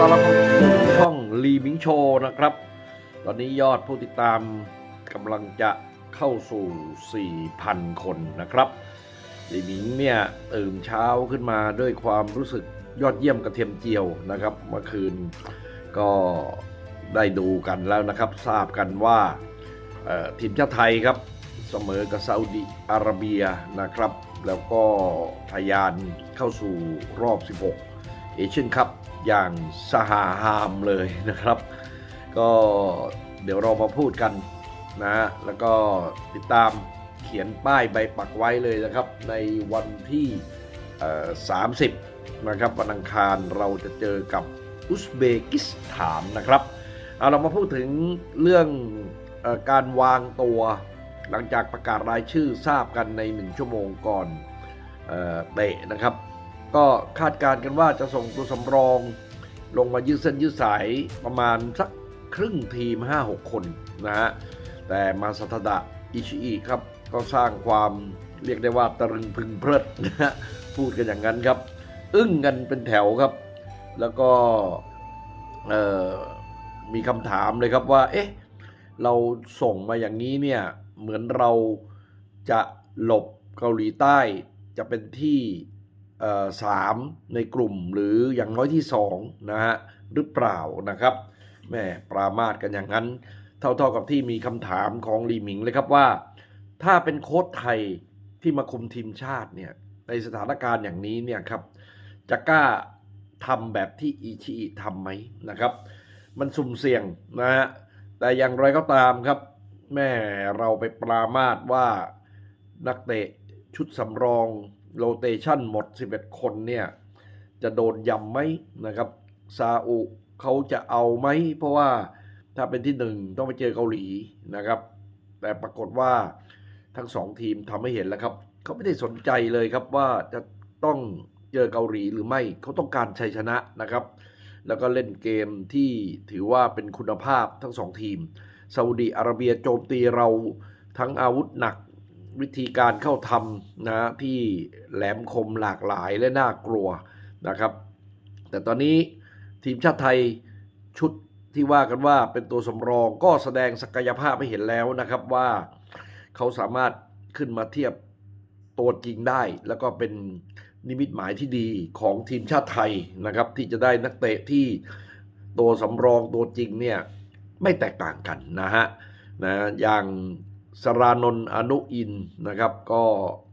ต้อนรับเข้าสู่ช่องลีมิงโชว์นะครับ ตอนนี้ยอดผู้ติดตามกำลังจะเข้าสู่ 4,000 คนนะครับลีมิงเนี่ยตื่นเช้าขึ้นมาด้วยความรู้สึกยอดเยี่ยมกระเทียมเจียวนะครับ เมื่อคืนก็ได้ดูกันแล้วนะครับ ทราบกันว่าทีมชาติไทยครับเสมอกับซาอุดิอาระเบียนะครับ แล้วก็ทะยานเข้าสู่รอบ 16 เอเชียนคัพอย่างสหาหามเลยนะครับ ก็เดี๋ยวเรามาพูดกันนะแล้วก็ติดตามเขียนป้ายใบปักไว้เลยนะครับ ในวันที่30 นะครับวันอังคารเราจะเจอกับอุซเบกิสถานนะครับเอาเรามาพูดถึงเรื่องอการวางตัว หลังจากประกาศรายชื่อทราบกันใน 1 ชั่วโมงก่อนเอเตะนะครับ ก็คาดการณ์กันว่าจะส่งตัวสำรอง ลงมายืดเส้นยืดสายประมาณสักครึ่งทีม 5-6 คนนะฮะ แต่มาสตดะอิชิอิครับ ก็สร้างความเรียกได้ว่าตรึงพึงเพลิดนะฮะ พูดกันอย่างนั้นครับ อึ้งกันเป็นแถวครับ แล้วก็มีคำถามเลยครับว่า เอ๊ะ เราส่งมาอย่างนี้เนี่ย เหมือนเราจะหลบเกาหลีใต้จะเป็นที่ สามในกลุ่มหรืออย่างน้อยที่สองนะฮะหรือเปล่านะครับแม่ปรามาสกันอย่างนั้น เท่าๆกับที่มีคำถามของลีหมิงเลยครับว่า ถ้าเป็นโค้ชไทยที่มาคุมทีมชาติเนี่ยในสถานการณ์อย่างนี้เนี่ยครับจะกล้าทำแบบที่อิชิอิทำไหมนะครับ มันสุ่มเสี่ยงนะฮะแต่อย่างไรก็ตามครับ แม่เราไปปรามาสว่านักเตะชุดสำรอง โรเตชันหมด 11 คนเนี่ย จะโดนยำไหมนะครับซาอุเขาจะเอาไหม เพราะว่าถ้าเป็นที่หนึ่งต้องไปเจอเกาหลีนะครับ แต่ปรากฏว่าทั้งสองทีมทำให้เห็นแล้วครับ เขาไม่ได้สนใจเลยครับว่าจะต้องเจอเกาหลีหรือไม่เขาต้องการชัยชนะนะครับ แล้วก็เล่นเกมที่ถือว่าเป็นคุณภาพทั้งสองทีมซาอุดีอาระเบียโจมตีเราทั้งอาวุธหนัก วิธีการเข้าทำนะที่แหลมคมหลากหลายและน่ากลัวนะครับ แต่ตอนนี้ทีมชาติไทยชุดที่ว่ากันว่าเป็นตัวสำรองก็แสดงศักยภาพให้เห็นแล้วนะครับว่าเขาสามารถขึ้นมาเทียบตัวจริงได้ แล้วก็เป็นนิมิตหมายที่ดีของทีมชาติไทยนะครับ ที่จะได้นักเตะที่ตัวสำรองตัวจริงเนี่ยไม่แตกต่างกันนะฮะนะอย่าง สรานนท์อนุอินนะครับ ก็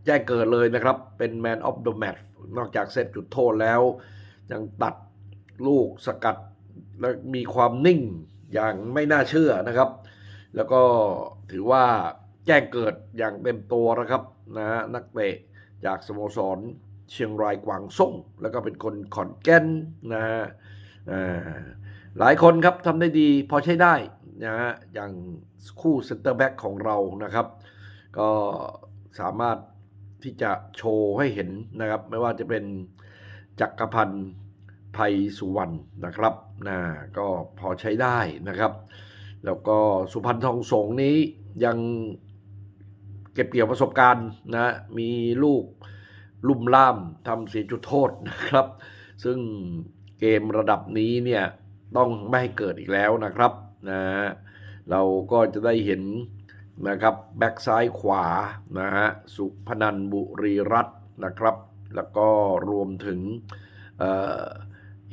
แจ้งเกิดเลยนะครับ เป็นแมนออฟเดอะแมตช์นอกจากเซตจุดโทษแล้ว ยังตัดลูกสกัดและมีความนิ่งอย่างไม่น่าเชื่อนะครับ แล้วก็ถือว่าแจ้งเกิดอย่างเต็มตัวนะครับนะฮะนักเตะจากสโมสรเชียงรายกวางส่ง แล้วก็เป็นคนขอนแก่นนะฮะอ่าหลายคนครับทำได้ดีพอใช้ได้ นะฮะอย่างคู่เซนเตอร์แบ็กของเรานะครับ ก็สามารถที่จะโชว์ให้เห็นนะครับ ไม่ว่าจะเป็นจักรพันธ์ภัยสุวรรณนะครับนะก็พอใช้ได้นะครับ แล้วก็สุพรรณทองสงนี้ยังเก็บเกี่ยวประสบการณ์นะมีลูกลุ่มล่ามทำเสียจุดโทษนะครับ ซึ่งเกมระดับนี้เนี่ยต้องไม่ให้เกิดอีกแล้วนะครับ นะเราก็จะได้เห็นนะครับแบ็กซ้ายขวานะฮะสุพนันบุรีรัตน์นะครับ แล้วก็รวมถึงอ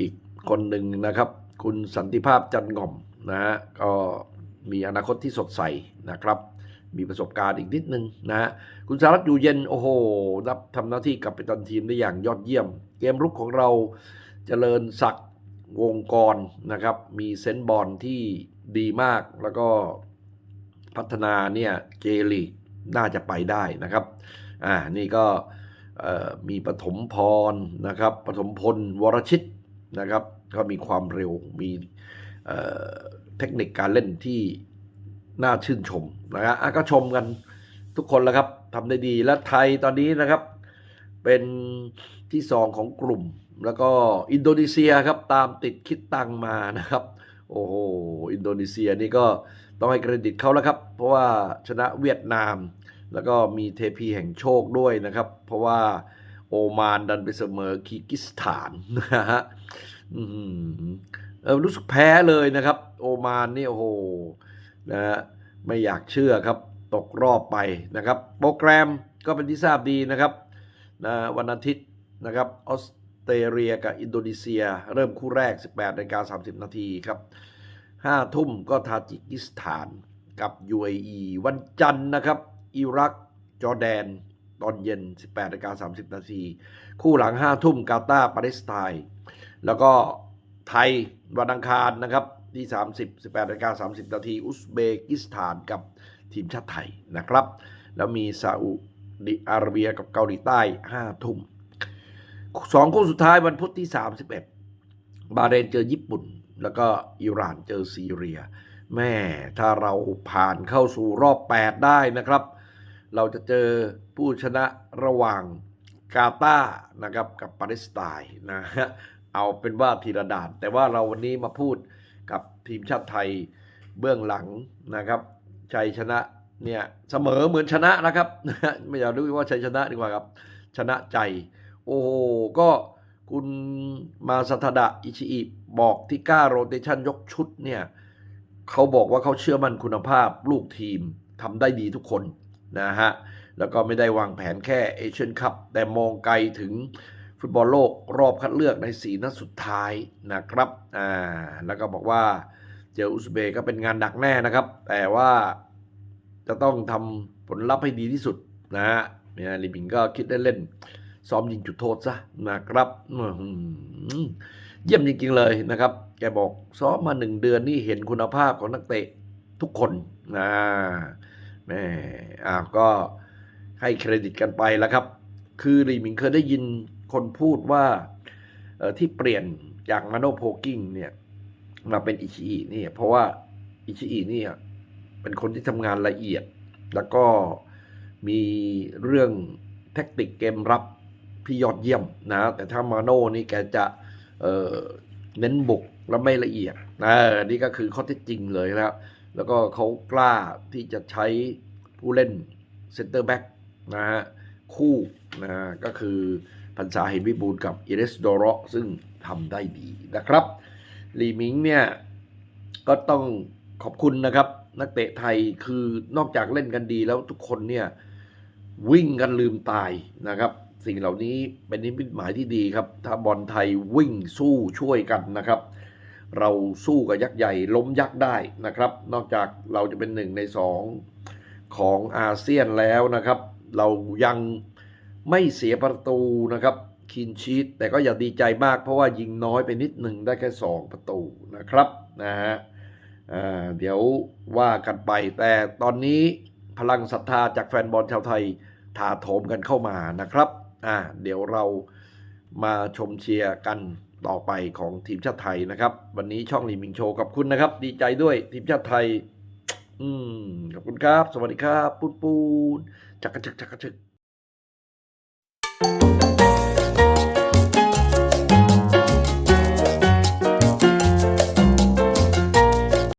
อีกคนหนึ่งนะครับ คุณสันติภาพจันง่อมนะฮะก็มีอนาคตที่สดใสนะครับ มีประสบการณ์อีกนิดนึงนะฮะคุณสารัตอยู่เย็นโอ้โหรับทำหน้าที่กับเป็นตันทีมได้อย่างยอดเยี่ยม เกมรุกของเราเจริญศักดิ์วงกรนะครับ มีเซนบอลที่ ดีมากแล้วก็พัฒนาเนี่ยเจลีกน่าจะไปได้นะครับ อ่า นี่ก็มีปฐมพรนะครับปฐมพลวรชิตนะครับ ก็มีความเร็วมีเทคนิคการเล่นที่น่าชื่นชมนะฮะอะก็ชมกันทุกคนแล้วครับทำได้ดีและไทยตอนนี้นะครับ เป็นที่สองของกลุ่ม แล้วก็อินโดนีเซียครับตามติดคิดตังมานะครับ โอ้โห อินโดนีเซียนี่ก็ต้องให้เครดิตเขาแล้วครับ เพราะว่าชนะเวียดนาม แล้วก็มีเทพีแห่งโชคด้วยนะครับ เพราะว่าโอมานดันไปเสมอคีร์กิสถานนะฮะเออรู้สึกแพ้เลยนะครับ โอมานนี่โอ้โหนะฮะไม่อยากเชื่อครับ ตกรอบไปนะครับ โปรแกรมก็เป็นที่ทราบดีนะครับนะวันอาทิตย์นะครับออส เรเลียกับอินโดนีเซีย เริ่มคู่แรก 18นาฬิกา30 นาทีครับ5ทุ่มก็ทาจิกิสถานกับ UAE วันจันทร์นะครับ อิรัก จอร์แดน ตอนเย็น 18นาฬิกา30 นาที คู่หลัง 5 ทุ่มกาตาร์ปาเลสไตน์แล้วก็ไทยวันอังคารนะครับที่ 30 18นาฬิกา30 นาที อุซเบกิสถานกับทีมชาติไทยนะครับ แล้วมีซาอุดิอาระเบียกับเกาหลีใต้ 5 ทุ่ม สองคู่สุดท้ายวันพุธที่ 31 บาเรนเจอญี่ปุ่น แล้วก็อิหร่านเจอซีเรีย แม่ถ้าเราผ่านเข้าสู่รอบ 8 ได้นะครับ เราจะเจอผู้ชนะระหว่างกาตาร์นะครับกับปาเลสไตน์นะฮะเอาเป็นว่าทีละดานแต่ว่าเราวันนี้มาพูดกับทีมชาติไทยเบื้องหลังนะครับชัยชนะเนี่ยเสมอเหมือนชนะนะครับไม่อยากรู้ว่าชัยชนะดีกว่าครับ ชนะใจ โอ้โห ก็คุณมาสัทดะอิชิอิบอกที่กล้าโรเตชันยกชุดเนี่ยเขาบอกว่าเขาเชื่อมั่นคุณภาพลูกทีมทำได้ดีทุกคนนะฮะ แล้วก็ไม่ได้วางแผนแค่เอเชียนคัพแต่มองไกลถึงฟุตบอลโลกรอบคัดเลือกในสีนัดสุดท้ายนะครับอ่าแล้วก็บอกว่าเจออุซเบก็เป็นงานหนักแน่นะครับ แต่ว่าจะต้องทำผลลัพธ์ให้ดีที่สุดนะฮะเนี่ยลิบิงก็คิดเล่นๆ ซ้อมยิงจุดโทษซะนะครับเยี่ยมจริงๆเลยนะครับ แกบอกซ้อมมาหนึ่งเดือนนี่เห็นคุณภาพของนักเตะทุกคนนะแม่อ้าวก็ให้เครดิตกันไปแล้วครับ คือลีมิงเคยได้ยินคนพูดว่าที่เปลี่ยนจากมาโนโพกิ้งเนี่ยมาเป็นอิชิอิเนี่ยเพราะว่าอิชิอิเนี่ยเป็นคนที่ทำงานละเอียด แล้วก็มีเรื่องแท็กติกเกมรับ ที่ยอดเยี่ยมนะ แต่ถ้ามาโน่นี่แกจะเเน้นบุกแล้วไม่ละเอียดนะนี่ก็คือข้อเท็จจริงเลยนะแล้วก็เขากล้าที่จะใช้ผู้เล่นเซนเตอร์แบ็กนะฮะคู่นะฮะก็คือพันษาเห็นวิบูลกับอิเรสโดรซึ่งทำได้ดีนะครับลีมิงเนี่ยก็ต้องขอบคุณนะครับ นักเตะไทยคือนอกจากเล่นกันดีแล้วทุกคนเนี่ยวิ่งกันลืมตายนะครับ สิ่งเหล่านี้เป็นนิมิตหมายที่ดีครับ ถ้าบอลไทยวิ่งสู้ช่วยกันนะครับ เราสู้กับยักษ์ใหญ่ล้มยักษ์ได้นะครับ นอกจากเราจะเป็นหนึ่งในสองของอาเซียนแล้วนะครับ เรายังไม่เสียประตูนะครับคินชีตแต่ก็อย่าดีใจมากเพราะว่ายิงน้อยไปนิดหนึ่งได้แค่ 2 ประตูนะครับนะฮะเดี๋ยวว่ากันไปแต่ตอนนี้พลังศรัทธาจากแฟนบอลชาวไทยถาโถมกันเข้ามานะครับ อ่าเดี๋ยวเรามาชมเชียร์กันต่อไปของทีมชาติไทยนะครับ วันนี้ช่องลีมิงโชว์ขอบคุณนะครับ ดีใจด้วยทีมชาติไทย อืมขอบคุณครับ สวัสดีครับ ปูนปูนจักกระชึกจักกระชึก